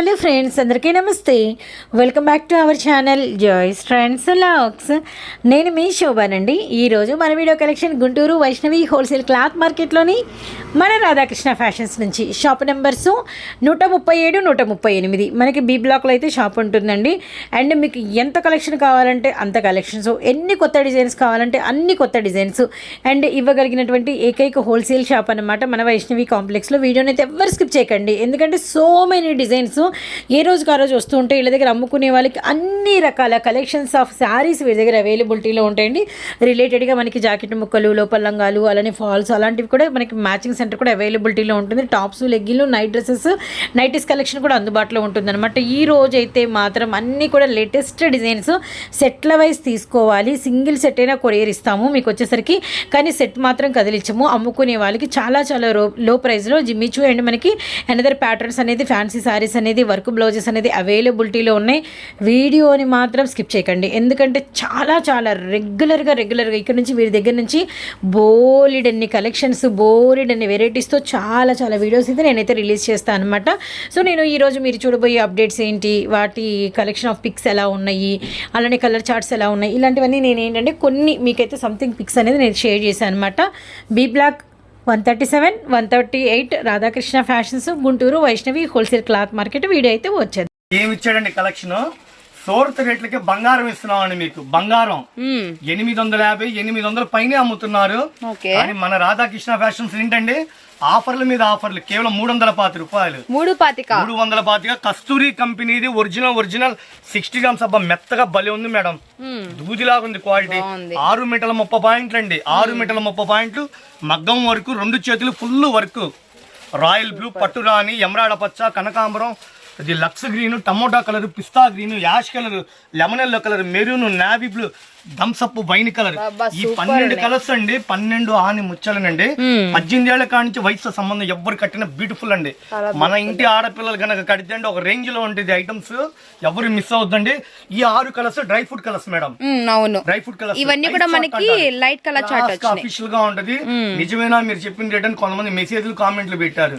Hello friends అందరికీ నమస్తే. Welcome back to our channel joys friends lakhs. నేను మీ శోభానండి. ఈరోజు మన video collection Guntur Vaishnavi wholesale cloth మార్కెట్లోని మన రాధాకృష్ణ ఫ్యాషన్స్ నుంచి. షాప్ నెంబర్స్ నూట ముప్పై ఏడు నూట ముప్పై ఎనిమిది. మనకి బీ బ్లాక్లో అయితే షాప్ ఉంటుందండి. అండ్ మీకు ఎంత కలెక్షన్ కావాలంటే అంత కలెక్షన్స్. ఎన్ని కొత్త డిజైన్స్ కావాలంటే అన్ని కొత్త డిజైన్స్. అండ్ ఇవ్వగలిగినటువంటి ఏకైక హోల్సేల్ షాప్ అన్నమాట మన వైష్ణవి కాంప్లెక్స్లో. వీడియోని అయితే ఎవరు స్కిప్ చేయకండి. ఎందుకంటే సో మెనీ డిజైన్స్ ఏ రోజుకి ఆ రోజు వస్తూ ఉంటే వీళ్ళ దగ్గర అమ్ముకునే వాళ్ళకి అన్ని రకాల కలెక్షన్స్ ఆఫ్ శారీస్ వీళ్ళ దగ్గర అవైలబిలిటీలో ఉంటాయండి. రిలేటెడ్గా మనకి జాకెట్ ముక్కలు లోపల లంగాలు అలానే ఫాల్స్ అలాంటివి కూడా మనకి మ్యాచింగ్ సెంటర్ కూడా అవైలబిలిటీలో ఉంటుంది. టాప్స్ లెగ్గిన్లు నైట్ డ్రెస్సెస్ నైటీస్ కలెక్షన్ కూడా అందుబాటులో ఉంటుంది అనమాట ఈ రోజు అయితే మాత్రం అన్నీ కూడా లేటెస్ట్ డిజైన్స్ సెట్ల వైజ్ తీసుకోవాలి. సింగిల్ సెట్ అయినా కొరియర్ ఇస్తాము మీకు వచ్చేసరికి. కానీ సెట్ మాత్రం కదిలించము. అమ్ముకునే వాళ్ళకి చాలా చాలా లో లో. ప్రైస్లో జిమ్మిచు అండ్ మనకి అనదర్ ప్యాటర్న్స్ అనేది ఫ్యాన్సీ శారీస్ అనేది వర్క్ బ్లౌజెస్ అనేది అవైలబిలిటీలో ఉన్నాయి. వీడియోని మాత్రం స్కిప్ చేయకండి. ఎందుకంటే చాలా చాలా రెగ్యులర్గా రెగ్యులర్గా ఇక్కడ నుంచి వీరి దగ్గర నుంచి బోలిడన్ని కలెక్షన్స్ బోలిడన్ని వెరైటీస్తో చాలా చాలా వీడియోస్ అయితే నేనైతే రిలీజ్ చేస్తాను అనమాట సో నేను ఈరోజు మీరు చూడబోయే అప్డేట్స్ ఏంటి? వాటి కలెక్షన్ ఆఫ్ పిక్స్ ఎలా ఉన్నాయి? అలానే కలర్ చార్ట్స్ ఎలా ఉన్నాయి? ఇలాంటివన్నీ నేను ఏంటంటే కొన్ని మీకైతే సంథింగ్ పిక్స్ అనేది నేను షేర్ చేశాను అనమాట B block one thirty seven one thirty eight Radha Krishna fashions Guntur Vaishnavi wholesale cloth market video అయితే వచ్చేది. ఏమి ఇచ్చాడండి కలెక్షన్? సోర్త్ రేట్లకి బంగారం ఇస్తున్నామండి మీకు. బంగారం ఎనిమిది వందల యాభై ఎనిమిది వందల పైనే అమ్ముతున్నారు. కానీ మన రాధాకృష్ణ ఫ్యాషన్స్ ఏంటండి? ఆఫర్ల మీద ఆఫర్లు కేవలం మూడు వందల పాతి రూపాయలు. మూడు పాతిక. మూడు వందల పాతిగా కస్తూరి కంపెనీది ఒరిజినల్ ఒరిజినల్ సిక్స్టీ గ్రామ్స్. అబ్బా మెత్తగా భలే ఉంది మేడం. దూదిలాగా ఉంది క్వాలిటీ. ఆరు మీటర్ల ముప్పై పాయింట్లు అండి. ఆరు మీటర్ల ముప్పై పాయింట్లు. మగ్గం వరకు రెండు చేతులు ఫుల్ వర్క్. రాయల్ బ్లూ పట్టు రాణి ఎమరాడ పచ్చ కనకాంబరం. ఇది lux green tomato colour pista green ash colour lemon yellow colour maroon navy blue. Thums Up wine colour ఈ పన్నెండు కలర్స్ అండి పన్నెండు ఆని ముచ్చలనండి. పద్దెనిమిది ఏళ్ళ కాడి నుంచి వయసు సంబంధం ఎవ్వరు కట్టిన బ్యూటిఫుల్ అండి. మన ఇంటి ఆడపిల్లలు కనుక కడితే అండి ఒక రేంజ్లో ఉంటుంది ఐటమ్స్ ఎవరు మిస్ అవుద్దండి ఈ ఆరు colours dry fruit colours madam. అవును. డ్రై ఫ్రూట్ కలర్స్ ఇవన్నీ కూడా మనకి లైట్ కలర్ చార్ట్ అఫీషియల్గా ఉంటది. నిజమేనా మీరు చెప్పిన రేట్ అని కొంతమంది మెసేజ్లు కామెంట్లు పెట్టారు.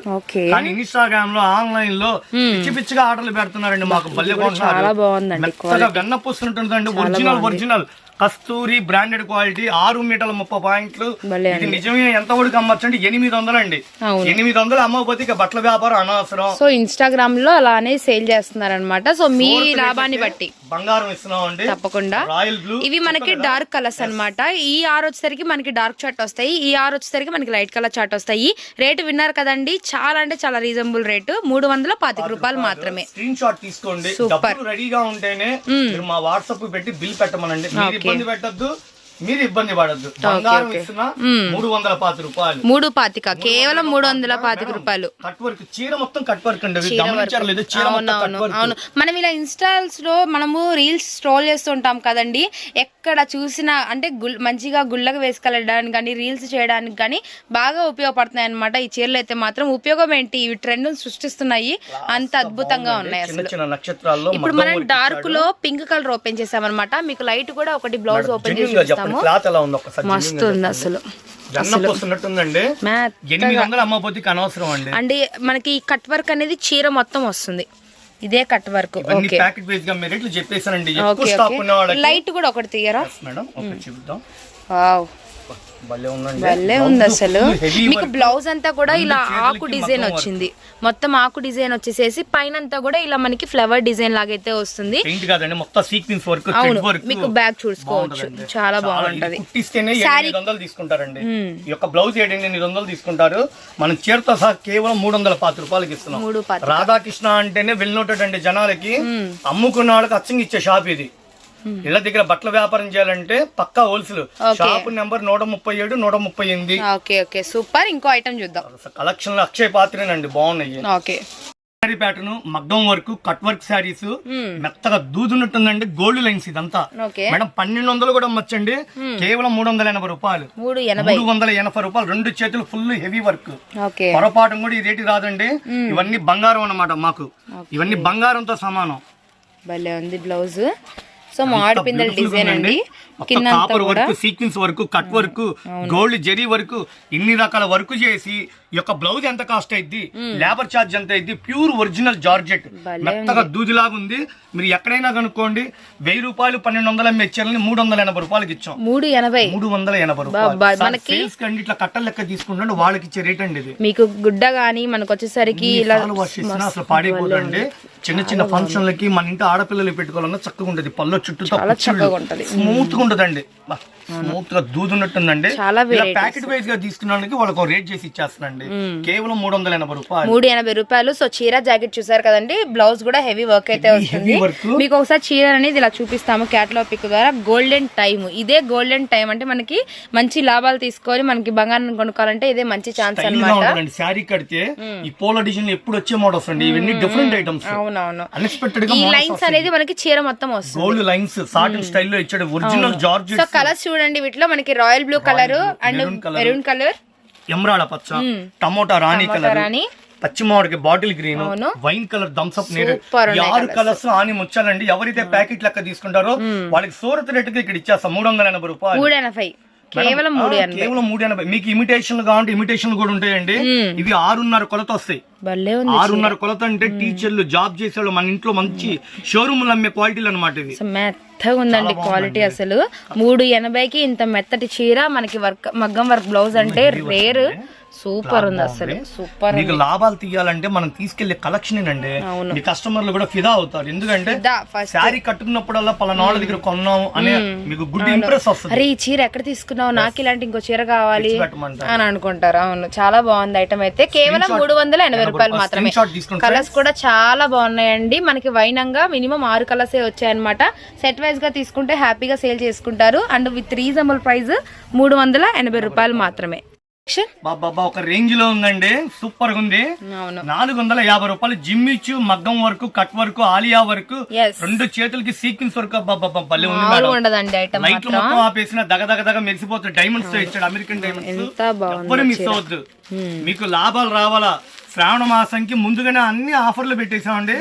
కానీ ఇన్స్టాగ్రామ్లో ఆన్లైన్లో పిచ్చి పిచ్చిగా ఆర్డర్లు పెడుతున్నారండి మాకు బాగుందండి మెత్తగా వెన్న పూస్తుంటుందండి original original Kasturi branded quality ఆరు మీటర్ల ముప్పై పాయింట్లు. ఇది నిజమే ఎంత వరకు అమ్మచ్చు అంటే ఎనిమిది వందలు అండి. ఎనిమిది వందలు అమ్మకపోతే ఇక బట్టల వ్యాపారం అనవసరం. సో ఇన్స్టాగ్రామ్లో అలానే సేల్ చేస్తున్నారనమాట సో మీ లాభాన్ని బట్టి. బంగారం ఇస్తున్నాం అండి తప్పకుండా. Royal blue. ఇవి మనకి డార్క్ కలర్స్ అన్నమాట. ఈ ఆరు వచ్చేసరికి మనకి డార్క్ చార్ట్ వస్తాయి. ఈ ఆరు వచ్చేసరికి మనకి లైట్ కలర్ చార్ట్ వస్తాయి. రేటు విన్నారు కదండి. చాలా అంటే చాలా రీజనబుల్ రేటు. మూడు వందల పాతిక రూపాయలు మాత్రమే. స్క్రీన్ షాట్ తీసుకోండి. డబ్బులు రెడీగా ఉంటేనే మా వాట్సాప్ పెట్టి బిల్ పెట్టమనండి. ఇబ్బంది పెట్టద్దు. మీరు ఇబ్బంది పడద్దు. బంగారం ఇస్తున్నా మూడు వందల పాతి రూపాయలు. మూడు పాతిక కేవలం మూడు వందల పాతిక రూపాయలు. కట్ వర్క్ చీర మొత్తం కట్ వర్క్ అండి. అవును. మనం ఇలా ఇన్స్టాల్స్లో మనము రీల్స్ స్క్రోల్ చేస్తుంటాం కదండి. ఎక్కడ చూసినా అంటే గుల్ మంచిగా గుళ్ళగా వేసుకెళ్ళడానికి కానీ రీల్స్ చేయడానికి కానీ బాగా ఉపయోగపడుతున్నాయి అనమాట ఈ చీరలు అయితే మాత్రం. ఉపయోగం ఏంటి? ఇవి ట్రెండ్ సృష్టిస్తున్నాయి. అంత అద్భుతంగా ఉన్నాయి అసలు. నక్షత్రాల్లో ఇప్పుడు మనం డార్క్లో పింక్ కలర్ ఓపెన్ చేసామన్నమాట. మీకు లైట్ కూడా ఒకటి బ్లౌజ్ ఓపెన్ చేసి క్లాత్ ఎలా ఉంది ఒక్కసారి మస్తు ఉంది అసలు. అంటే మనకి ఈ కట్ వర్క్ అనేది చీర మొత్తం వస్తుంది. ఇదే కట్ వర్క్. లైట్ కూడా ఒకటి తీయరా? మేడం చూద్దాం భలే ఉంది అసలు. మీకు బ్లౌజ్ అంతా కూడా ఇలా ఆకు డిజైన్ వచ్చింది. మొత్తం ఆకు డిజైన్ వచ్చేసేసి పైన అంతా కూడా ఇలా మనకి ఫ్లవర్ డిజైన్ లాగైతే వస్తుంది. అవును మీకు బ్యాగ్ చూసుకోవచ్చు. చాలా బాగుంటది. తీసుకుంటారండి. ఈ యొక్క బ్లౌజ్ ఏడు ఎనిమిది వందలు తీసుకుంటారు. మనం చీరతో సహా కేవలం మూడు వందల పాతి రూపాయలకి ఇస్తున్నాం. రాధాకృష్ణ అంటేనే వెళ్ళినోటండి అండి జనాలకి. అమ్ముకున్న వాళ్ళకి అచ్చంగా ఇచ్చే షాప్ ఇది. ఇళ్ళ దగ్గర బట్టల వ్యాపారం చేయాలంటే పక్కా హోల్సేల్. షాప్ నెంబర్ నూట ముప్పై ఏడు నూట ముప్పై ఎనిమిది. ఓకే ఓకే సూపర్ ఇంకో ఐటమ్ చూద్దాం. కలెక్షన్ అక్షయ పాత్రేనండి బాగున్నాయి. ఓకే శారీ ప్యాటర్న్ మగ్గం వర్క్ కట్ వర్క్ శారీస్ మెత్తగా దూదున్నట్టుందండి గోల్డ్ లైన్స్ ఇదంతా. మేడం పన్నెండు వందలు కూడా అమ్మచ్చండి. కేవలం మూడు వందల ఎనభై రూపాయలు. మూడు వందల ఎనభై రూపాయలు. రెండు చేతులు ఫుల్ హెవీ వర్క్ పొరపాటు కూడా ఈ రేటు రాదండి. ఇవన్నీ బంగారం అన్నమాట మాకు. ఇవన్నీ బంగారంతో సమానం. భలే ఉంది బ్లౌజ్. సో మామిడి పిందెల డిజైన్ అండి. కింద copper work sequence work cut work gold zari work ఇన్ని రకాల వర్క్ చేసి ఈ యొక్క బ్లౌజ్ ఎంత కాస్ట్ అయింది లేబర్ ఛార్జ్ ఎంత అయింది ప్యూర్ ఒరిజినల్ జార్జెట్. మెత్తగా దూదిలాగా ఉంది. మీరు ఎక్కడైనా కనుక్కోండి వెయ్యి రూపాయలు పన్నెండు వందల మెచ్చాలని మూడు వందల ఎనభై రూపాయలకి ఇచ్చాం. మూడు ఎనభై. మూడు వందల ఎనభై రూపాయలు. సేల్స్ కండి ఇట్లా కట్టలు లెక్క తీసుకుంటే వాళ్ళకి ఇచ్చే రేట్ అండి ఇది. మీకు గుడ్డ గానీ మనకు వచ్చేసరికి ఇలా అసలు పాడైపోదండి చిన్న చిన్న ఫంక్షన్లకి మన ఇంటి ఆడపిల్లలు పెట్టుకోవాలన్నా చక్కగా ఉంటది. పళ్ళు చుట్టూ. స్మూత్గా ఉంటదండి. స్మూత్గా దూది ఉన్నట్టుందండి చాలా ప్యాకెట్ వైజ్గా తీసుకున్నానికి వాళ్ళకి రేట్ చేసి ఇచ్చేస్తున్నాండి కేవలం మూడు వందల ఎనభై రూపాయలు. మూడు ఎనభై రూపాయలు. సో చీర జాకెట్ చూసారు కదండి. బ్లౌజ్ కూడా హెవీ వర్క్ అయితే వస్తుంది. మీకు ఒకసారి చీర అనేది ఇలా చూపిస్తాము క్యాటలాగ్ పిక్ ద్వారా. గోల్డెన్ టైం ఇదే గోల్డెన్ టైం అంటే మనకి మంచి లాభాలు తీసుకొని మనకి బంగారం కొనుక్కోవాలంటే ఇదే మంచి ఛాన్స్ ఉంటుందండి శారీ కడితే ఈ పోలో డిజైన్ ఎప్పుడు వచ్చే మోడల్స్ అండి ఇవన్నీ డిఫరెంట్ ఐటమ్స్ అవునవును. అన్ఎక్స్పెక్టెడ్గా ఈ లైన్స్ అనేది మనకి చీర మొత్తం వస్తుంది. గోల్డ్ లైన్స్ సాటిన్ స్టైల్లో ఇచ్చాడు. ఒరిజినల్ జార్జ్ సో కలర్స్ చూడండి. వీటిలో మనకి royal blue colour and. Maroon colour ఎమరాడ పచ్చ టమోటా రాణి కలర్ రాణి. పచ్చి మామిడికి bottle green. Wine colour Thums Up నీరు ఆరు కలర్స్. ఆని ముచ్చాలండి. ఎవరైతే ప్యాకెట్ లెక్క తీసుకుంటారో వాళ్ళకి సూరత్ రేట్కి ఇక్కడ ఇచ్చేస్తాం. మూడు వందల ఎనభై రూపాయలు. మూడు ఎనభై. కేవలం మూడు ఎనభై. కేవలం మూడు ఎనభై. మీకు ఇమిటేషన్ కావాలంటే ఇమిటేషన్ కూడా ఉంటాయండి. ఇవి ఆరున్నర కొలత వస్తాయి. ఆరున్నర కొలత అంటే టీచర్లు జాబ్ చేసేవాళ్ళు మన ఇంట్లో మంచి షోరూమ్ అమ్మే క్వాలిటీలు అనమాట ఇవి. మెత్తగా ఉందండి క్వాలిటీ అసలు. మూడు ఎనభైకి ఇంత మెత్తటి చీర మనకి వర్క్ మగ్గం వర్క్ బ్లౌజ్ అంటే రేర్. సూపర్ ఉంది అసలు. సూపర్ మీకు లాభాలు తీయాలంటే మనం తీసుకెళ్ళే కలెక్షన్ అండి. మీ కస్టమర్లు కూడా ఫిదా అవుతారు. ఎందుకంటే శారీ కట్టుకున్నప్పుడల్లా పలానా వాళ్ళ దగ్గర కొన్నాం అనే మీకు గుడ్ ఇంప్రెస్ వస్తుంది. అరే ఈ చీర ఎక్కడ తీసుకున్నావు? నాకు ఇలాంటి ఇంకో చీర కావాలి. అని అనుకుంటారు. అవును. చాలా బాగుంది ఐటమ్ అయితే. కేవలం మూడు వందల ఎనభై రూపాయలు మాత్రమే. కలర్స్ కూడా చాలా బాగున్నాయండి. మనకి వైనంగా మినిమం ఆరు కలర్స్ వచ్చాయన్నమాట. సెట్ వైజ్గా తీసుకుంటే హ్యాపీగా సేల్ చేసుకుంటారు. అండ్ విత్ రీజనబుల్ ప్రైస్ మూడు వందల ఎనభై రూపాయలు మాత్రమే. బాబా ఒక రేంజ్లో ఉందండి. సూపర్గా ఉంది. అవును. నాలుగు వందల యాభై రూపాయలు జిమ్మిచ్చు మగ్గం వర్క్ కట్ వర్క్ ఆలియా వర్క్ రెండు చేతులకి సీక్వెన్స్ వర్క్ బాబా భలే ఉంది మామూలుగా మేడం ఉండదండి ఐటమ్ లైట్లు మొత్తం ఆపేసిన దగ దగ దగ మెరిసిపోతుంది. డైమండ్స్తో ఇచ్చాడు అమెరికన్ డైమండ్స్ ఎంత బాగుంది ఎవ్వరు మిస్ అవ్వద్దు. మీకు లాభాలు రావాలా? శ్రావణ మాసంకి ముందుగానే అన్ని ఆఫర్లు పెట్టేసామండి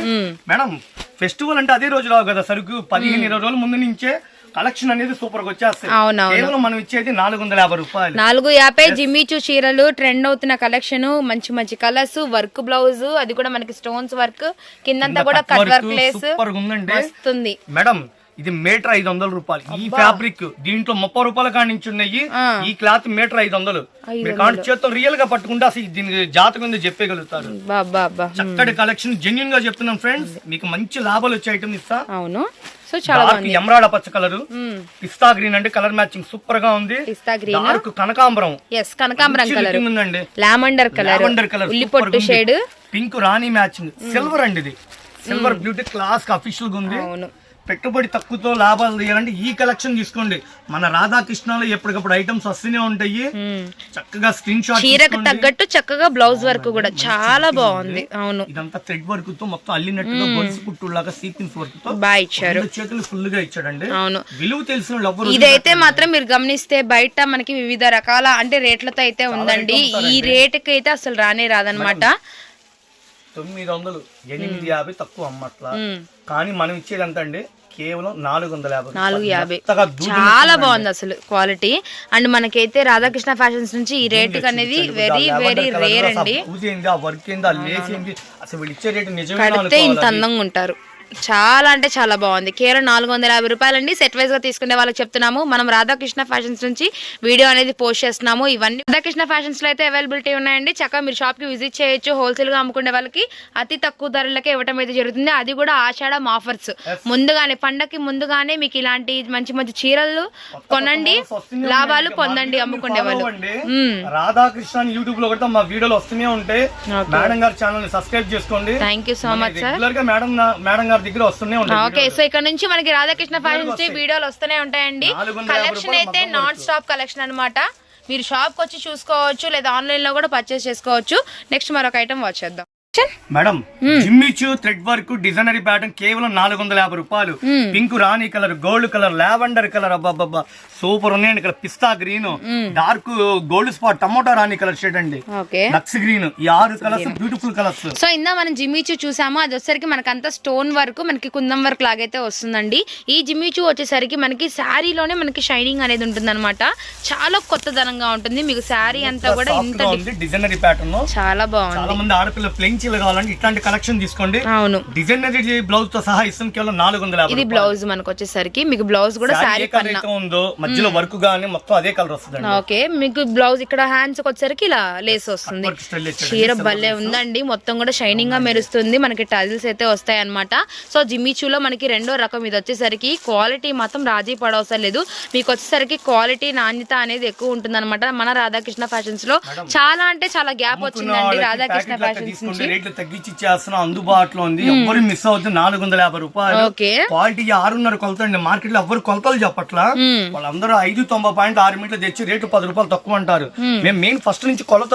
మేడం ఫెస్టివల్ అంటే అదే రోజు రావు కదా సరుకు పదిహేను ఇరవై రోజుల ముందు నుంచే కలెక్షన్ అనేది సూపర్గా వచ్చేస్తాయి కేవలం మనం ఇచ్చేది నాలుగు వందల యాభై రూపాయలు. నాలుగు యాభై జిమ్మిచూ చీరలు ట్రెండ్ అవుతున్న కలెక్షన్ మంచి మంచి కలర్స్ వర్క్ బ్లౌజ్ అది కూడా మనకి స్టోన్స్ వర్క్ కిందంతా కూడా కట్ వర్క్ లేస్ సూపర్ ఉందండి. వస్తుంది మేడం ఇది మీటర్ ఐదు వందల రూపాయలు. ఈ ఫ్యాబ్రిక్ దీంట్లో ముప్పై రూపాయల కాడి నుంచి ఉన్నాయి. ఈ క్లాత్ మీటర్ ఐదు వందలు. మీరు కాంటి చేత్తో రియల్గా పట్టుకుంటే అసలు దీనికి జాతకం ఉంది చెప్పగలుగుతారు చక్కటి కలెక్షన్ జెన్యున్గా చెప్తున్నాం ఫ్రెండ్స్ మీకు మంచి లాభాలు వచ్చే ఐటమ్ ఇస్తా. అవును. సో చాలా ఎమరాడ పచ్చ కలర్. పిస్తా గ్రీన్ అంటే కలర్ మ్యాచింగ్ సూపర్గా ఉంది. పిస్తా గ్రీన్ డార్క్ కనకాంబరం. ఎస్ కనకాంబరం కలర్ ఉందండి. లామండర్ కలర్ లావెండర్ కలర్ ఉల్లి పొట్టు షేడ్ పింక్ రాణి మ్యాచింగ్ సిల్వర్ అండి ఇది. సిల్వర్ బ్యూటీ క్లాస్ అఫీషియల్గా ఉంది. అవును. పెట్టుబడి తక్కువతో లాభాలు తీయాలంటే ఈ కలెక్షన్ తీసుకోండి. మన రాధాకృష్ణలో ఎప్పటికప్పుడు ఐటమ్స్ వస్తూనే ఉంటాయి. చక్కగా స్క్రీన్ షాట్ చీరకు తగ్గట్టు చక్కగా బ్లౌజ్ వర్క్ కూడా చాలా బాగుంది. అవును. ఇదంతా థ్రెడ్ వర్క్తో మొత్తం అల్లినట్టుగా గొలుసు కుట్టు లాగా సీక్వెన్స్ వర్క్తో బాగా ఇచ్చారు చేతులు ఫుల్గా ఇచ్చాడండి. అవును. విలువ తెలిసిన ఇదైతే మాత్రం మీరు గమనిస్తే బయట మనకి వివిధ రకాల అంటే రేట్లతో అయితే ఉందండి. ఈ రేటుకి అయితే అసలు రానే రాదనమాట తొమ్మిది వందలు ఎనిమిది యాభై తక్కువ అమ్మట్లా. మ్మ్. కానీ మనం ఇచ్చేది ఎంత అండి కేవలం నాలుగు వందల యాభై నాలుగు చాలా బాగుంది అసలు క్వాలిటీ. అండ్ మనకైతే రాధాకృష్ణ ఫ్యాషన్స్ నుంచి ఈ రేట్ అనేది వెరీ వెరీ రేర్ అండి. వర్క్ అసలు వీళ్ళు ఇచ్చే రేటు ఇంత అందంగా ఉంటారు. చాలా అంటే చాలా బాగుంది. కేవలం నాలుగు వందల యాభై రూపాయలండి. సెట్ వైజ్గా తీసుకునే వాళ్ళకి చెప్తున్నాము. మనం రాధాకృష్ణ ఫ్యాషన్స్ నుంచి వీడియో అనేది పోస్ట్ చేస్తున్నాము. ఇవన్నీ రాధాకృష్ణ ఫ్యాషన్స్లో అయితే అవైలబిలిటీ ఉన్నాయండి. చక్కగా మీరు షాప్కి విజిట్ చేయొచ్చు. హోల్సేల్గా అమ్ముకునే వాళ్ళకి అతి తక్కువ ధరలకే ఇవ్వటం అయితే జరుగుతుంది. అది కూడా ఆషాఢం ఆఫర్స్ ముందుగానే పండగకి ముందుగానే మీకు ఇలాంటి మంచి మంచి చీరలు కొనండి. లాభాలు. పొందండి అమ్ముకునే వాళ్ళు. రాధాకృష్ణ యూట్యూబ్లో కూడా మా వీడియోలు వస్తూనే ఉంటాయి. మేడం గారి ఛానల్ సబ్స్క్రైబ్ చేసుకోండి. Thank you so much sir madam madam గారి దగ్గర వస్తూనే ఉంటాయి ఓకే సో ఇక్కడ నుంచి మనకి రాధాకృష్ణ ఫ్యాషన్స్ డే వీడియోలు వస్తూనే ఉంటాయండి. కలెక్షన్ అయితే నాన్ స్టాప్ కలెక్షన్ అన్నమాట. మీరు షాప్కి వచ్చి చూసుకోవచ్చు లేదా ఆన్లైన్లో కూడా పర్చేస్ చేసుకోవచ్చు. నెక్స్ట్ మరొక ఐటమ్ వాచ్ చేద్దాం. Madam jimmy choo thread work designery pattern కేవలం నాలుగు వందల యాభై రూపాయలు. పింక్ రాణి colour gold colour lavender colour అబ్బాబ్బా super ఉన్నాయండి ఇక్కడ. Pista green dark gold spot tomato రాణి కలర్ షేడ్ అండి. లక్స్ గ్రీన్ ఈ ఆరు కలర్స్ బ్యూటిఫుల్ కలర్స్ సో ఇందా మనం జిమ్మిచూ చూసాము. అది వచ్చేసరికి మనకంతా స్టోన్ వర్క్ మనకి కుందం వర్క్ లాగైతే వస్తుందండి. ఈ జిమ్మిచూ వచ్చేసరికి మనకి శారీలోనే మనకి షైనింగ్ అనేది ఉంటుంది చాలా కొత్తదనంగా ఉంటుంది. మీకు శారీ అంతా కూడా ఇంత డిజైనరీ ప్యాటర్న్ చాలా బాగుంది. చాలా మంది ఆడపిల్ల ప్లెయిన్ చీల కావాలంటే ఇట్లాంటి కలెక్షన్ తీసుకోండి. అవును. డిజైనరీ బ్లౌజ్తో సహా ఇస్తాం కేవలం నాలుగు వందల ఇది బ్లౌజ్ మనకు వచ్చేసరికి మీకు బ్లౌజ్ కూడా ఏ కలర్ ఉందో మధ్యలో వర్క్ గానీ మొత్తం అదే కలర్ వస్తుంది ఓకే మీకు బ్లౌజ్ ఇక్కడ హ్యాండ్స్ వచ్చేసరికి ఇలా లేస్ వస్తుంది. చీర భలే ఉందండి మొత్తం కూడా షైనింగ్గా మెరుస్తుంది. మనకి టజిల్స్ అయితే వస్తాయి అనమాట సో జిమ్మిచూలో మనకి రెండో రకం ఇది వచ్చేసరికి క్వాలిటీ మాత్రం రాజీ పడవసరం లేదు. మీకు వచ్చేసరికి క్వాలిటీ నాణ్యత అనేది ఎక్కువ ఉంటుంది అనమాట మన రాధాకృష్ణ ఫ్యాషన్స్లో చాలా అంటే చాలా గ్యాప్ వచ్చిందండి రాధాకృష్ణ ఫ్యాషన్స్ తీసుకుంటే రేట్లు తగ్గించి ఇచ్చేస్తున్నాం అందుబాటులో ఉంది. ఎవ్వరు మిస్ అవుతుంది నాలుగు వందల యాభై రూపాయలు. ఓకే. క్వాలిటీ ఆరున్నర కొలత అండి. మార్కెట్లో ఎవ్వరు కొలతలు చెప్పట్లా. వాళ్ళందరూ ఐదు తొంభై పాయింట్ ఆరు మీటర్లు తెచ్చి రేటు పది రూపాయలు తక్కువ అంటారు. మేము. మెయిన్ ఫస్ట్ నుంచి కొలత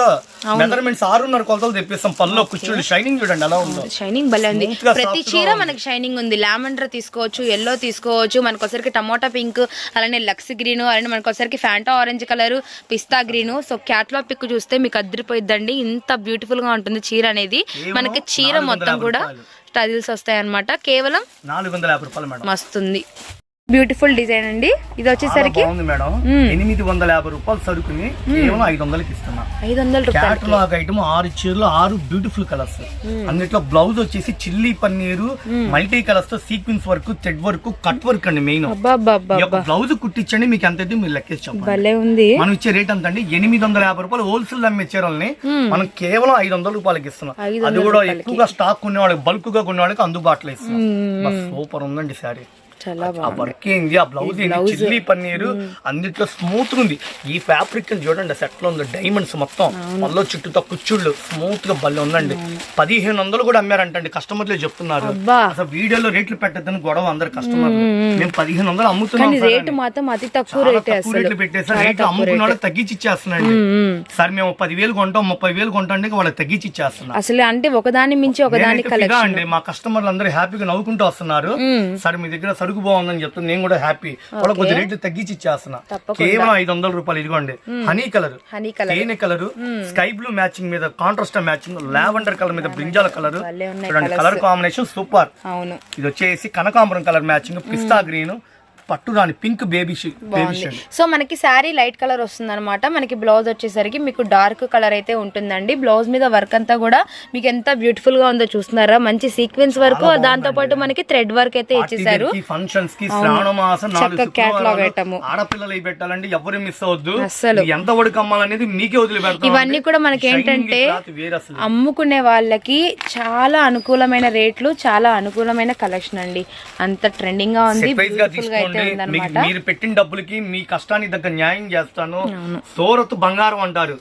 మెజర్మెంట్స్ ఆరున్నర కొలతలు తెప్పిస్తాం. పళ్ళు కుర్చీలు షైనింగ్ చూడండి ఎలా ఉందో. షైనింగ్ భలే ఉంది. ప్రతి చీర. మనకి షైనింగ్ ఉంది. లామెండర్ తీసుకోవచ్చు ఎల్లో తీసుకోవచ్చు. మనకు వచ్చరికి టమోటా పింక్ అలానే లక్స్ గ్రీన్ అలానే మనకు వచ్చరికి Fanta orange colour pista green so catalogue pic చూస్తే మీకు అద్దరిపోయిద్దండి. ఇంత బ్యూటిఫుల్గా ఉంటుంది చీర అనేది. మనకి చీర మొత్తం కూడా. టజిల్స్ వస్తాయి అనమాట కేవలం నాలుగు వందల యాభై రూపాయలు మేడం. మస్తుంది. బ్యూటిఫుల్ డిజైన్ అండి. ఇది వచ్చేసరికి ఎనిమిది వందల యాభై రూపాయలు సరుకుని కేవలం ఐదు వందలకి ఇస్తున్నా. ఐదు వందల రూపాయలు క్యాటలాగ్ ఐటమ్ ఆరు చీరలు ఆరు బ్యూటిఫుల్ కలర్స్ అందులో బ్లౌజ్ వచ్చేసి చిల్లీ పన్నీరు మల్టీ కలర్స్తో sequence work thread work cut work అండి మెయిన్ బ్లౌజ్ కుట్టించండి మీకు ఎంత అయితే మీరు లెక్కేసి భలే ఉంది. మనం ఇచ్చే రేట్ ఎంత అండి ఎనిమిది వందల యాభై రూపాయలు హోల్సేల్ అమ్మే చీరల్ని మనం కేవలం ఐదు వందల రూపాయలకి ఇస్తున్నాం. అది కూడా ఎక్కువగా స్టాక్ కొనే వాళ్ళకి బల్క్గా కొనే వాళ్ళకి అందుబాటులో ఇస్తున్నాం. సూపర్ ఉందండి శారీ. చాలా ఆ వర్క్ ఏంది ఆ బ్లౌజ్ చిల్లీ పన్నీరు అందుట్లో స్మూత్ ఉంది. ఈ ఫ్యాబ్రిక్ చూడండి సెట్లో ఉంది డైమండ్స్ మొత్తం. మళ్ళీ చుట్టూతో కుచ్చుళ్ళు స్మూత్గా భలే ఉందండి. పదిహేను వందలు కూడా అమ్మారంటండి కస్టమర్లే చెప్తున్నారు. అసలు వీడియోలో రేట్లు పెట్టద్దని గొడవ అందరు కస్టమర్ మేము పదిహేను వందలు అమ్ముతున్నాం రేటు. మాత్రం అతి తక్కువ రేట్లు పెట్టేసారు రేట్లు అమ్ముకున్న తగ్గించి ఇచ్చేస్తున్నాండి సార్ మేము పదివేలు కొంటాం ముప్పై వేలు కొంటాం వాళ్ళకి తగ్గించి ఇచ్చేస్తున్నాం అసలు అంటే ఒకదాని మించి ఒకదాని అండి మా కస్టమర్లు అందరూ హ్యాపీగా నవ్వుకుంటూ వస్తున్నారు. సార్ మీ దగ్గర సరుకు బాగుందని చెప్తే నేను కూడా హ్యాపీ కూడా కొద్ది రేట్లు తగ్గించి ఇచ్చేస్తున్నా. కేవలం ఐదు వందల రూపాయలు ఇదిగోండి. హనీ కలర్ హనీ కలర్ తేనె కలర్ స్కై బ్లూ మ్యాచింగ్ మీద కాంట్రాస్ట్ మ్యాచింగ్ లావెండర్ కలర్ మీద బ్రింజాల కలర్ చూడండి కలర్ కాంబినేషన్ సూపర్ ఇది వచ్చేసి కనకాంబరం కలర్ మ్యాచింగ్ పిస్తా గ్రీన్ పట్టు రాని పింక్ బేబీ సో మనకి శారీ లైట్ కలర్ వస్తుంది అనమాట మనకి బ్లౌజ్ వచ్చేసరికి మీకు డార్క్ కలర్ అయితే ఉంటుందండి. బ్లౌజ్ మీద వర్క్ అంతా కూడా మీకు ఎంత బ్యూటిఫుల్గా ఉందో చూస్తున్నారా? మంచి సీక్వెన్స్ వర్క్ దాంతో పాటు మనకి థ్రెడ్ వర్క్ అయితే ఇచ్చేసారు. ఫంక్షన్స్కి శ్రావణ మాసం నాలుగు చక్కగా catalog item. శుక్రవారాలు ఆడపిల్లలు ఇవి పెట్టాలండి. ఎవరు మిస్ అవద్దు అస్సలు. ఇది ఎంత వరకు అమ్మాలనేది మీకే వదిలిపెడతాం ఇవన్నీ కూడా మనకి ఏంటంటే అమ్ముకునే వాళ్ళకి చాలా అనుకూలమైన రేట్లు చాలా అనుకూలమైన కలెక్షన్ అండి. అంత ట్రెండింగ్గా ఉంది అయితే ఉందన్నమాట. మీరు పెట్టిన డబ్బులకి మీ కష్టానికి దగ్గర న్యాయం చేస్తాను. సూరత్ బంగారం అంటారు.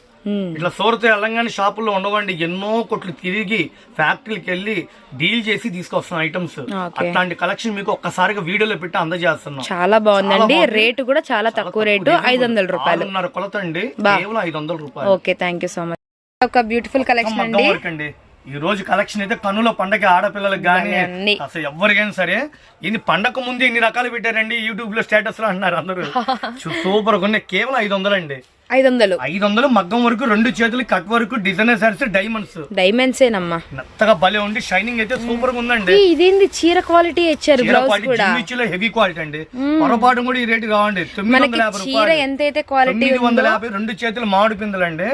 ఇట్లా సూరత్ వెళ్ళంగానే షాపుల్లో ఉండవండి. ఎన్నో కొట్లు తిరిగి ఫ్యాక్టరీకి వెళ్ళి డీల్ చేసి తీసుకొస్తున్నాం ఐటమ్స్. అట్లాంటి కలెక్షన్ మీకు ఒక్కసారిగా వీడియోలో పెట్టి అందజేస్తున్నాం. చాలా బాగుందండి. రేటు కూడా చాలా తక్కువ రేటు ఐదు వందల రూపాయలు. ఆరున్నర కొలత అండి కేవలం ఐదు వందల రూపాయలు. Okay thank you so much. ఒక బ్యూటిఫుల్ కలెక్షన్ అండి. ఈ రోజు కలెక్షన్ అయితే కన్నుల పండగ ఆడపిల్లలకు కానీ. అసలు ఎవరికైనా సరే. ఇది పండగ ముందు ఎన్ని రకాలు పెట్టారండి యూట్యూబ్లో స్టేటస్లో అంటున్నారు అందరూ. సూపర్గా ఉన్నాయి. కేవలం ఐదు వందలు అండి. ఐదు వందలు ఐదు వందలు మగ్గం వరకు రెండు చేతులు కట్ వరకు డిజైనర్ సారీస్ డైమండ్స్ డైమండ్సేనమ్మా మెత్తగా భలే ఉండి షైనింగ్ అయితే సూపర్గా ఉందండి. ఇదేంది? చీర క్వాలిటీ ఇచ్చారు బ్లౌజ్ కూడా. జిమ్మిచ్చిలో హెవీ క్వాలిటీ అండి. పొరపాటు కూడా ఈ రేటు కావండి. తొమ్మిది వందల యాభై చీర రూపాయలు. క్వాలిటీ తొమ్మిది వందల యాభై రెండు చేతులు మామిడి పిందలండి.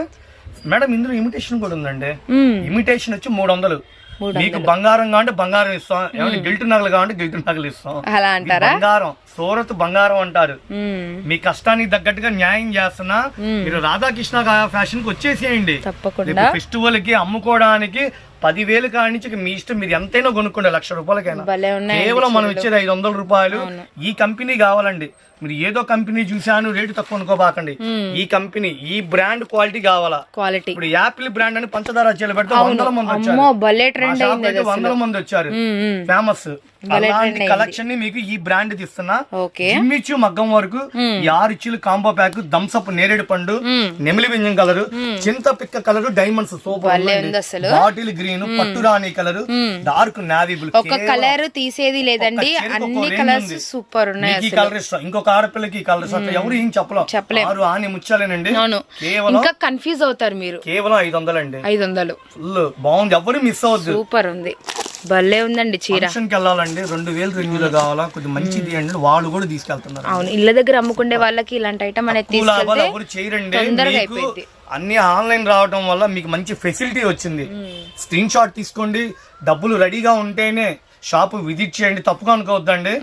మేడం ఇందులో ఇమిటేషన్ కూడా ఉందండి. ఇమిటేషన్ వచ్చి మూడు వందలు మీకు బంగారం కావాలంటే బంగారం ఇస్తాం. ఏమంటే గిల్ట్ నగలు కావాలంటే గిల్ట్ నగలు ఇస్తాం. అలా ఇది అంటారా? బంగారం సూరత్ బంగారం అంటారు. మీ కష్టానికి తగ్గట్టుగా న్యాయం చేస్తున్నా మీరు రాధాకృష్ణ ఫ్యాషన్కి వచ్చేసేయండి. తప్పకుండా. ఫెస్టివల్కి అమ్ముకోవడానికి పదివేలు కాడి నుంచి ఇక మీ ఇష్టం మీరు ఎంతైనా కొనుక్కోండి లక్ష రూపాయలకైనా. కేవలం మనం ఇచ్చేది ఐదు వందల రూపాయలు. ఈ కంపెనీ కావాలండి. మీరు ఏదో కంపెనీ చూశాను రేటు తక్కువ అనుకోబాకండి. ఈ కంపెనీ ఈ బ్రాండ్ క్వాలిటీ కావాలా? క్వాలిటీ. ఇప్పుడు యాపిల్ బ్రాండ్ అని పంచదార చీల పెడితే వందల మంది వచ్చారు. వందల మంది వచ్చారు. ఫేమస్. అలాంటి. కలెక్షన్ని మీకు ఈ బ్రాండ్ తీస్తున్నా. ఓకే. జిమ్మిచ్చు మగ్గం వరకు ఆరు ఇచ్చులు కాంబో ప్యాక్ థమ్స్అప్ నేరేడు పండు నెమిలి వింజం కలర్ చింత పిక్క colour diamonds super. Bottle green పట్టు రాణి కలర్ డార్క్ నావీ బ్లూ ఒక కలర్ తీసేది లేదండి. అన్ని కలర్స్ సూపర్ ఉన్నాయి ఈ కలర్ ఇష్టం. ఇంకొక ఆడపిల్లకి ఈ కలర్ ఇష్టం. ఎవరు ఏం చెప్పలేం. చెప్పలేం. ఆరు ఆని ముచ్చాలేనండి కేవలం ఇంకా కన్ఫ్యూజ్ అవుతారు మీరు. కేవలం ఐదు వందలండి. ఐదు వందలు. ఫుల్ బాగుంది. ఎవరు మిస్ అవ్వద్దు. సూపర్ ఉంది. భలే ఉందండి చీర. ఫంక్షన్కి వెళ్ళాలండి. రెండు వేలు రివ్యూలో కావాలా? కొంచెం మంచిది అండి. వాళ్ళు కూడా తీసుకెళ్తున్నారు. అవును ఇళ్ళ దగ్గర అమ్ముకునే వాళ్ళకి ఇలాంటి ఐటమ్ అనేది తీసుకెళ్తే తొందరగా అయిపోయింది అన్ని ఆన్లైన్ రావడం వల్ల మీకు మంచి ఫెసిలిటీ వచ్చింది. స్క్రీన్ షాట్ తీసుకోండి. డబ్బులు రెడీగా ఉంటేనే షాప్ విజిట్ చేయండి. తప్పుగా అనుకోవద్దండి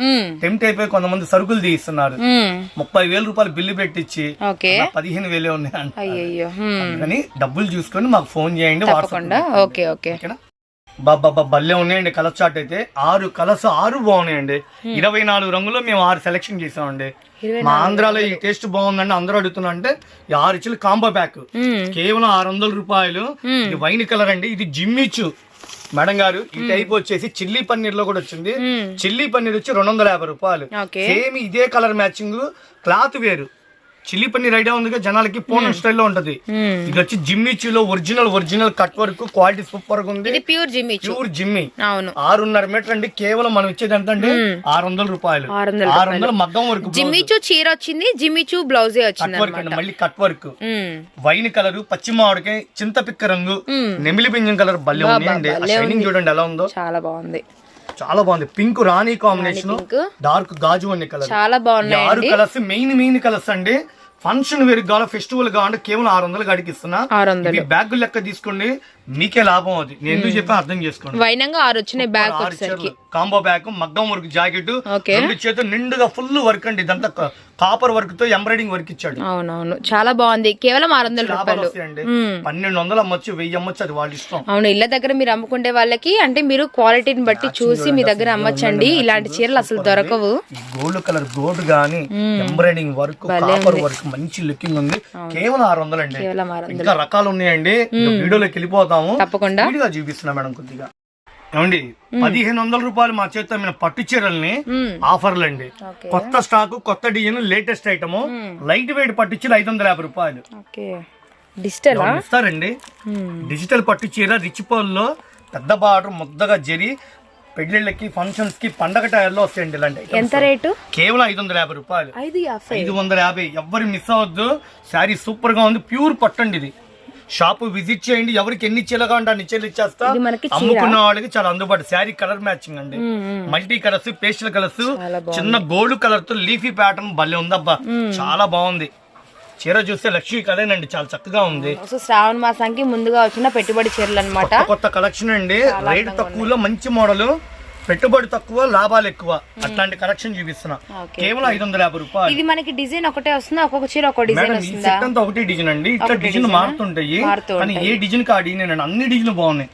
టెంప్ట్ అయిపోయి కొంతమంది సరుకులు తీస్తున్నారు. ముప్పై వేల రూపాయలు బిల్లు పెట్టించి పదిహేను వేలే ఉన్నాయి అంట డబ్బులు చూసుకొని మాకు ఫోన్ చేయండి వాట్సాప్ ఓకే ఓకే. బాబా భలే ఉన్నాయండి కలర్ చార్ట్ అయితే. ఆరు కలర్స్ ఆరు బాగున్నాయండి. ఇరవై నాలుగు రంగుల్లో మేము ఆరు సెలెక్షన్ చేసామండి. మా ఆంధ్రాలో ఈ టేస్ట్ బాగుందండి. అందరూ అడుగుతున్నా అంటే ఈ ఆరు ఇచ్చులు కాంబో ప్యాక్. కేవలం ఆరు వందల రూపాయలు. ఇది వైన్ కలర్ అండి. ఇది జిమ్మిచ్చు మేడం గారు ఈ టైప్ వచ్చేసి చిల్లీ పన్నీర్లో కూడా వచ్చింది. చిల్లీ పన్నీర్ వచ్చి రెండు వందల యాభై రూపాయలు. సేమ్ ఇదే కలర్ మ్యాచింగ్. క్లాత్ వేరు. చిల్లీ పన్నీర్ ఐడియా ఉంది జనాలకి పోన్ స్టైల్లో ఉంటది. ఇది వచ్చి జిమ్మిచ్చులో original original cut work quality సూపర్గా ఉంది. ప్యూర్ జిమ్ ఇచ్చు ప్యూర్ జిమ్మి. అవును. ఆరున్నర మీటర్ అండి కేవలం మనం ఇచ్చేది ఎంత అండి? ఆరు వందల రూపాయలు. ఆరు వందల మగ్గం వర్క్ జిమ్మిచు చీర వచ్చింది జిమ్మిచు బ్లౌజే కట్ వర్క్ అండి మళ్ళీ కట్ వర్క్. వైన్ కలర్ పచ్చి మామిడికాయ చింతపిక్క రంగు నెమిలి పింజం కలర్ ఉన్నాయండి. ఆ షైనింగ్ చూడండి ఎలా ఉందో. చాలా బాగుంది. చాలా బాగుంది. పింక్ రాణి కాంబినేషన్. డార్క్ గాజు అనే కలర్. చాలా బాగున్నాయి ఆరు కలర్స్ మెయిన్ మెయిన్ కలర్స్ అండి. ఫంక్షన్ వేరు కావాలి ఫెస్టివల్ కావాలంటే కేవలం ఆరు వందలు గడికి ఇస్తున్నా ఆరు వందలు. ఇవి బ్యాగ్ లెక్క తీసుకోండి. మీకే లాభం అది. నేను ఎందుకు చెప్పి? అర్థం చేసుకోండి. వైనంగా ఆరు వచ్చినాయి బ్యాగ్ వచ్చేసరికి. కాంబో బ్యాగ్ మగ్గం వర్క్ జాకెట్ రెండు చేతులు నిండుగా ఫుల్ వర్క్ అండి. ఇదంతా కాపర్ వర్క్తో ఎంబ్రాయిడింగ్ వర్క్ ఇచ్చాడు. అవునవును. చాలా బాగుంది. కేవలం ఆరు వందల రూపాయలు. పన్నెండు వందలు అమ్మొచ్చు వెయ్యి అమ్మొచ్చు అది వాళ్ళ ఇష్టం. అవును ఇళ్ళ దగ్గర మీరు అమ్ముకునే వాళ్ళకి అంటే మీరు క్వాలిటీని బట్టి చూసి మీ దగ్గర అమ్మచ్చండి. ఇలాంటి చీరలు అసలు దొరకవు. గోల్డ్ కలర్ గోల్డ్ గానీ ఎంబ్రాయిడింగ్ వర్క్ కాపర్ వర్క్ మంచి లుకింగ్ ఉంది. కేవలం ఆరు వందలు అండి ఇంకా రకాలు ఉన్నాయండి. వీడియోలోకి వెళ్ళిపోతాము తప్పకుండా. చూపిస్తున్నా మేడం కొద్దిగా. ఏమండి పదిహేను వందల రూపాయలు మా చేత మీద పట్టు చీరల్ని ఆఫర్లు అండి కొత్త స్టాక్ కొత్త design latest item. Light weight పట్టు చీర ఐదు వందల యాభై రూపాయలు. డిజిటల్? ఎవరు ఇస్తారండి. డిజిటల్ పట్టు చీర రిచ్లో పెద్ద బార్డర్ ముద్దగా జరి పెళ్ళిళ్ళకి ఫంక్షన్స్కి పండగ టైర్లో వస్తాయండి ఇలాంటి. ఎంత రేటు? కేవలం ఐదు వందల యాభై రూపాయలు. ఐదు వందల యాభై. ఎవ్వరు మిస్ అవ్వద్దు. శారీ సూపర్గా ఉంది. ప్యూర్ పట్టండి ఇది షాప్ విజిట్ చేయండి. ఎవరికి ఎన్ని చీరలు కావాలంటే అన్ని చీరలు ఇచ్చేస్తా. అమ్ముకున్న వాళ్ళకి చాలా అందుబాటు. శారీ కలర్ మ్యాచింగ్ అండి. మల్టీ కలర్స్ పేస్టల్ కలర్స్ చిన్న గోల్డ్ కలర్తో లీఫీ ప్యాటర్న్ భలే ఉందబ్బా. చాలా బాగుంది. చీర చూస్తే లక్ష్మీ కలేనండి. చాలా చక్కగా ఉంది. శ్రావణ మాసానికి ముందుగా వచ్చిన పెట్టుబడి చీరలు అన్నమాట. కొత్త కొత్త కలెక్షన్ అండి. రేట్ తక్కువలో మంచి మోడల్. పెట్టుబడి తక్కువ లాభాలు ఎక్కువ. అట్లాంటి కలెక్షన్ చూపిస్తున్నా. కేవలం ఐదు వందల యాభై రూపాయలు. ఇది మనకి డిజైన్ ఒకటే వస్తుందా? ఒక్కొక్క చీర ఒక్కొక్క డిజైన్ వస్తుందా? సెట్ అంతా ఒకటే డిజైన్ అండి. ఇట్లా డిజైన్ మారుతుంటాయి. మారుతూ కానీ ఏ డిజైన్కి ఆ డిజైన్ అండి. అన్ని డిజైన్ బాగున్నాయి.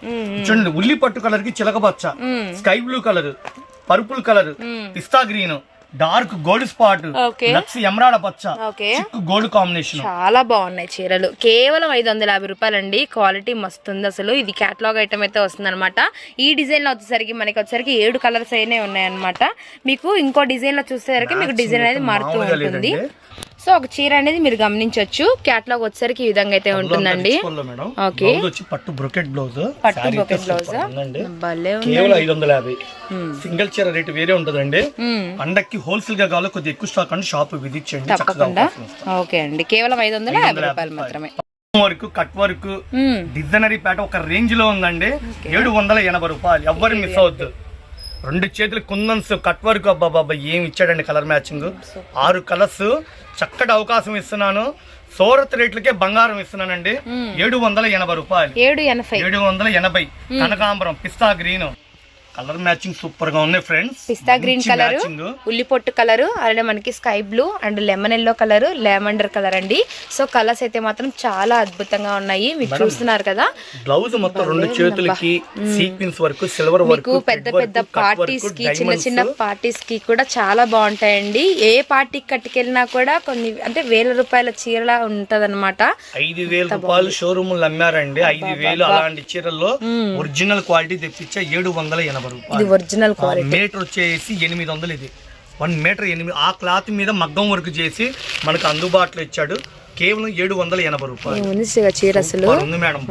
చూడండి ఉల్లి పట్టు కలర్కి చిలక పచ్చ sky blue colour purple colour pista green dark gold spot. Lux ఎమరాడ పచ్చ చిక్కు గోల్డ్ కాంబినేషన్. చాలా బాగున్నాయి చీరలు. కేవలం ఐదు వందల యాభై రూపాయలండి. క్వాలిటీ మస్తు ఉంది అసలు ఇది క్యాటలాగ్ ఐటమ్ అయితే వస్తుంది ఈ డిజైన్లో వచ్చేసరికి మనకి వచ్చేసరికి ఏడు కలర్స్ అయినా ఉన్నాయన్నమాట. మీకు ఇంకో డిజైన్లో చూసేసరికి మీకు డిజైన్ అనేది మారుతూ ఉంటుంది. సో ఒక చీర అనేది మీరు గమనించవచ్చు క్యాటలాగ్ వచ్చేసరికి ఈ విధంగా అయితే ఉంటుందండి. ఓకే. పట్టు బ్రొకెట్ బ్లౌజ్ పట్టు బొకెట్ బ్లౌజ్ కేవలం ఐదు వందల యాభై సింగిల్ చీర రేటు వేరే ఉంటదండి. పండక్కి హోల్సేల్గా కావాలి కొద్దిగా ఎక్కువ స్టాక్ అండి షాప్ చక్కగా తప్పకుండా. ఓకే అండి. కేవలం ఐదు వందల యాభై రూపాయలు మాత్రమే. Work cut work. డిజైనరీ ప్యాట ఒక రేంజ్లో ఉందండి. ఏడు వందల ఎనభై రూపాయలు. ఎవ్వరు మిస్ అవద్దు రెండు చేతులు కుందన్స్ కట్ వర్క్ అబ్బాబాబా ఏం ఇచ్చాడండి కలర్ మ్యాచింగ్? ఆరు కలర్స్ చక్కటి అవకాశం ఇస్తున్నాను. సూరత్ రేట్లకే బంగారం ఇస్తున్నానండి. ఏడు వందల ఎనభై రూపాయలు. ఏడు వందల ఎనభై. కనకాంబరం పిస్తా గ్రీన్. కలర్ మ్యాచింగ్ సూపర్గా ఉన్నాయి ఫ్రెండ్స్. పిస్తా గ్రీన్ కలర్ ఉల్లి పొట్టు కలర్ అలానే మనకి sky blue and lemon yellow colour lavender colour అండి. సో కలర్స్ అయితే మాత్రం చాలా అద్భుతంగా ఉన్నాయి. మీరు చూస్తున్నారు కదా. బ్లౌజ్ మొత్తం రెండు చేతులకి సీక్వెన్స్ వర్క్ సిల్వర్ వర్క్ పెద్ద పెద్ద పార్టీస్కి చిన్న చిన్న పార్టీస్కి కూడా చాలా బాగుంటాయండి. ఏ పార్టీకి కట్టుకెళ్ళినా కూడా కొన్ని అంటే వేల రూపాయల చీరలా ఉంటదన్నమాట. ఐదు వేల రూపాయలు షోరూమ్ అమ్మారండి. ఐదు వేలు అలాంటి చీరల్లో ఒరిజినల్ క్వాలిటీ తెప్పించే ఏడు వందల ఎనభై ఇది ఒరిజినల్ క్వాలిటీ మీటర్ వచ్చేసి ఎనిమిది వందలు ఇది. వన్ మీటర్ ఎనిమిది ఆ క్లాత్ మీద మగ్గం వర్క్ చేసి మనకు అందుబాటులో ఇచ్చాడు. కేవలం ఏడు వందల ఎనభై రూపాయలు. చీర అసలు ఉంది మేడం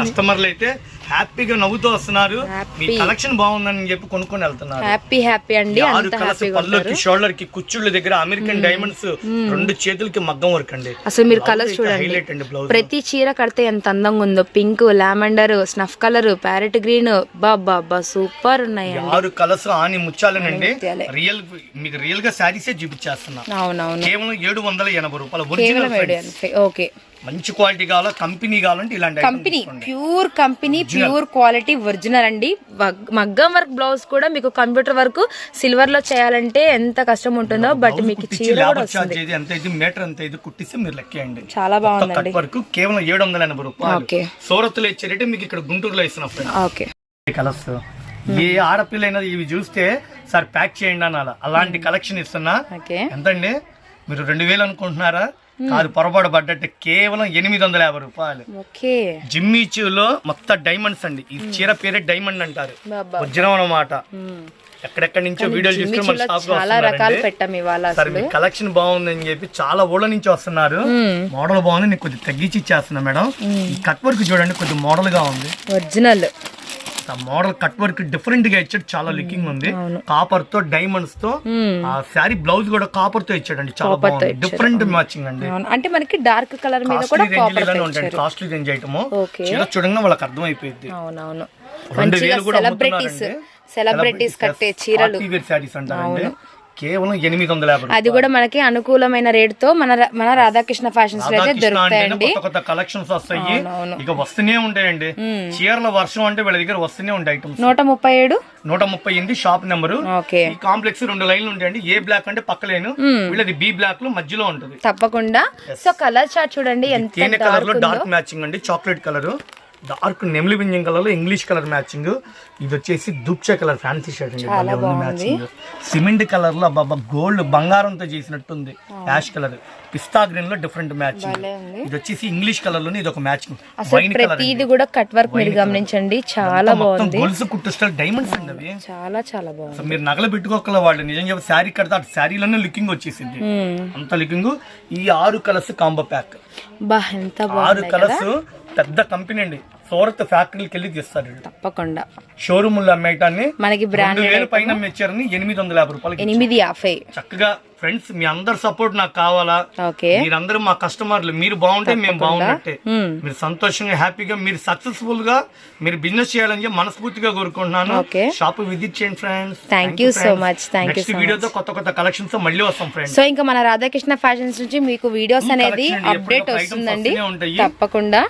కస్టమర్లు అయితే హ్యాపీగా నవ్వుతూ వస్తున్నారు. మీ కలెక్షన్ బాగుందని చెప్పి కొనుక్కొని వెళ్తున్నారు. హ్యాపీ హ్యాపీ అండి. ఆరు కలర్స్ పళ్ళకి షోల్డర్కి కుచ్చుళ్ళ దగ్గర అమెరికన్ డైమండ్స్ రెండు చేతులకి మగ్గం వర్క్ అండి. అసలు మీరు కలర్స్ చూడండి. ప్రతి చీర కడితే ఎంత అందంగా ఉందో. Pink lavender snuff colour parrot green. బాబా బా సూపర్ ఉన్నాయి ఆరు కలర్స్ ఆని ముచ్చాలనండి. రియల్ మీకు రియల్గా శారీసే చూపించేస్తున్నా. కేవలం ఏడు వందల ఎనభై రూపాయలు. ఒరిజినల్ ఓకే మంచి క్వాలిటీ కావాలా కంపెనీ కావాలంటే ఇలాంటి company. Pure company pure quality original అండి. మగ్గం వర్క్ బ్లౌజ్ కూడా మీకు కంప్యూటర్ వర్క్ సిల్వర్లో చేయాలంటే ఎంత కష్టం ఉంటుందో బట్ మీకు మీటర్ ఇది కుట్టిస్తే మీరు లెక్కేయండి. చాలా వరకు కేవలం ఏడు వందల ఎనభై రూపాయలు. ఓకే. సూరత్లో ఇచ్చే రేటే మీకు ఇక్కడ గుంటూరులో ఇస్తున్నా ఓకే. కలర్స్ ఏ ఆడపిల్ల అయినా ఇవి చూస్తే సార్ ప్యాక్ చేయండి అనాల. అలాంటి కలెక్షన్ ఇస్తున్నా. ఓకే. ఎంతండి? మీరు రెండు వేలు అనుకుంటున్నారా? కాదు పొరపాటు పడ్డట్టు కేవలం ఎనిమిది వందల యాభై రూపాయలు. జిమ్మిచూలో మొత్తం డైమండ్స్ అండి. ఈ చీర పేరే డైమండ్ అంటారు. వజ్రం అన్నమాట. మ్మ్. ఎక్కడెక్కడి నుంచో వీడియోలు చూసుకుని మన షాప్లో కలెక్షన్ బాగుందని చెప్పి చాలా ఊళ్ళ నుంచి వస్తున్నారు. మోడల్ బాగుంది నేను కొద్దిగా తగ్గించి ఇచ్చేస్తున్నా మేడం. ఈ కట్ వర్క్ చూడండి కొద్దిగా మోడల్గా ఉంది. ఒరిజినల్ మోడల్ కట్ వర్క్ డిఫరెంట్గా ఇచ్చాడు. చాలా లుకింగ్ ఉంది. కాపర్తో డైమండ్స్తో. ఆ శారీ బ్లౌజ్ కూడా కాపర్తో ఇచ్చాడండి. చాలా బాగుంది. డిఫరెంట్ మ్యాచింగ్ అండి. అంటే మనకి డార్క్ కలర్ మీద కూడా కాపర్ ఉంటాయి కాస్ట్లీ రేంజ్ ఐటమ్ చీర చూడంగా వాళ్ళకి అవునవును. మంచిగా వేలు కూడా సెలబ్రిటీస్. సెలబ్రిటీస్ కట్టే చీరలు. అంటారండి. కేవలం ఎనిమిది వందల యాభై అది కూడా మనకి అనుకూలమైన రేట్తో మన మన రాధాకృష్ణ ఫ్యాషన్స్లో అయితే దొరుకుతాయండి. కొత్త కొత్త కలెక్షన్స్ వస్తాయి. ఇక వస్తూనే ఉంటాయండి. చీరల వర్షం అంటే వీళ్ళ దగ్గర వస్తూనే ఉంటాయి ఐటమ్స్ నూట ముప్పై ఏడు? నూట ముప్పై ఎనిమిది షాప్ నెంబర్ కాంప్లెక్స్ రెండు లైన్లు ఉంటాయండి. ఏ బ్లాక్ అంటే పక్క లైన్ వీళ్ళది బి బ్లాక్లో మధ్యలో ఉంటుంది. తప్పకుండా. సో కలర్ చార్ట్ చూడండి ఎంత కలర్లో డార్క్ మ్యాచింగ్ అండి. చాక్లెట్ కలర్ డార్క్ నెమిలి వింజం కలర్లో ఇంగ్లీష్ కలర్ మ్యాచింగ్ ఇది వచ్చేసి దుప్చే colour fancy shirt matching cement కలర్లో బాబా గోల్డ్ బంగారంతో చేసినట్టుంది. యాష్ కలర్ పిస్తా గ్రీన్లో డిఫరెంట్ మ్యాచింగ్. ఇది వచ్చేసి ఇంగ్లీష్ కలర్లోనే ఇది ఒక మ్యాచింగ్ అసలు వైన్ కలర్ ప్రతిది కూడా కట్ వర్క్ మీరు గమనించండి. చాలా మొత్తం బాగుంది. గొలుసు కుట్టు స్టైల్ డైమండ్స్ అండి అవి. చాలా చాలా బాగుంది. మీరు నగలు పెట్టుకోగల వాళ్ళు నిజం చెప్పి శారీ కడితే అటు శారీలోనే లుకింగ్ వచ్చేసింది. అంత లుకింగ్ ఈ ఆరు కలర్స్ కాంబో ప్యాక్ బా ఎంత ఆరు కలర్స్ పెద్ద కంపెనీ అండి. సూరత్ ఫ్యాక్టరీకి వెళ్ళి తీస్తారు. తప్పకుండా. షోరూముల్లో అమ్మేయటాన్ని మనకి బ్రాండ్ రెండు వేల పైన మెచ్చారని ఎనిమిది వందల యాభై రూపాయలకి ఎనిమిది యాభై. చక్కగా ఫ్రెండ్స్ మీ అందరి సపోర్ట్ నాకు కావాలా? ఓకే. మీరందరూ మా కస్టమర్లు మీరు బాగుంటే మేము బాగున్నట్టే. మ్మ్. మీరు సంతోషంగా హ్యాపీగా మీరు సక్సెస్ఫుల్గా మీరు బిజినెస్ చేయాలని చెప్పి మనస్ఫూర్తిగా కోరుకుంటున్నాను. షాప్ విజిట్ చేయండి friends so much. Thank you next so వీడియోతో కొత్త కొత్త కలెక్షన్స్తో మళ్ళీ వస్తాం ఫ్రెండ్స్ సో ఇంకా మన రాధాకృష్ణ ఫ్యాషన్స్ నుంచి మీకు వీడియోస్ అనేది. అప్డేట్ వస్తుందండి. తప్పకుండా.